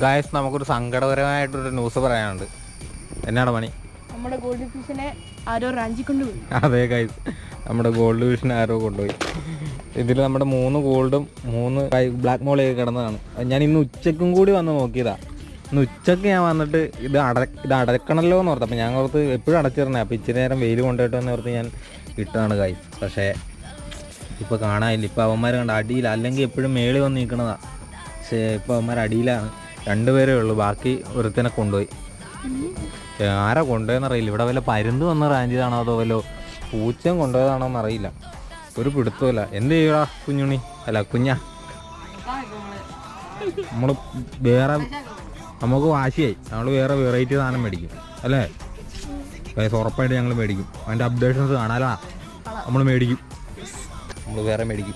Guys നമുക്കൊരു സങ്കടകരമായിട്ടൊരു news പറയാനുണ്ട്. എന്നാണ് പണി? നമ്മുടെ ഗോൾഡ് ഫിഷിനെ ആരോ റാഞ്ചി കൊണ്ടുപോയി അതെ ഗായസ് നമ്മുടെ ഗോൾഡ് ഫിഷിനെ ആരോ കൊണ്ടുപോയി. ഇതിൽ നമ്മുടെ മൂന്ന് ഗോൾഡും മൂന്ന് ബ്ലാക്ക് മോളൊക്കെ കിടന്നതാണ്. ഞാൻ ഇന്ന് ഉച്ചക്കും കൂടി വന്ന് നോക്കിയതാ. ഇന്ന് ഉച്ചയ്ക്ക് ഞാൻ വന്നിട്ട് ഇത് അട ഇത് അടക്കണല്ലോ എന്ന് ഓർത്തു അപ്പം ഞാൻ ഓർത്ത് എപ്പോഴും അടച്ചിരുന്നേ. അപ്പം ഇച്ചിരി നേരം വെയിൽ കൊണ്ടുപോയിട്ട് എന്ന് ഓർത്ത് ഞാൻ ഇട്ടതാണ് ഗൈസ് പക്ഷേ ഇപ്പോൾ കാണാനില്ല. ഇപ്പോൾ അവന്മാർ കണ്ട അടിയില്ല അല്ലെങ്കിൽ എപ്പോഴും മേളിൽ വന്ന് നിൽക്കണതാണ് പക്ഷേ ഇപ്പോൾ അവന്മാർ അടിയിലാണ്. രണ്ടുപേരേ ഉള്ളൂ. ബാക്കി ഒരുത്തിനെ കൊണ്ടുപോയി. ആരാ കൊണ്ടുപോയെന്നറിയില്ല. ഇവിടെ വല്ല പരുന്ത് വന്ന് റാഞ്ചിയതാണോ അതോ വല്ലോ പൂച്ചയും കൊണ്ടുപോയതാണോ എന്നറിയില്ല ഒരു പിടുത്തമില്ല എന്ത് ചെയ്യടാ കുഞ്ഞുണി അല്ല കുഞ്ഞ. നമ്മൾ വേറെ നമുക്ക് വാശിയായി. നമ്മൾ വേറെ വെറൈറ്റി സാധനം മേടിക്കും. അല്ലേ? പൈസ ഉറപ്പായിട്ട് ഞങ്ങൾ മേടിക്കും. അതിന്റെ അപ്ഡേഷൻസ് കാണാലാ. നമ്മൾ മേടിക്കും. നമ്മൾ വേറെ മേടിക്കും.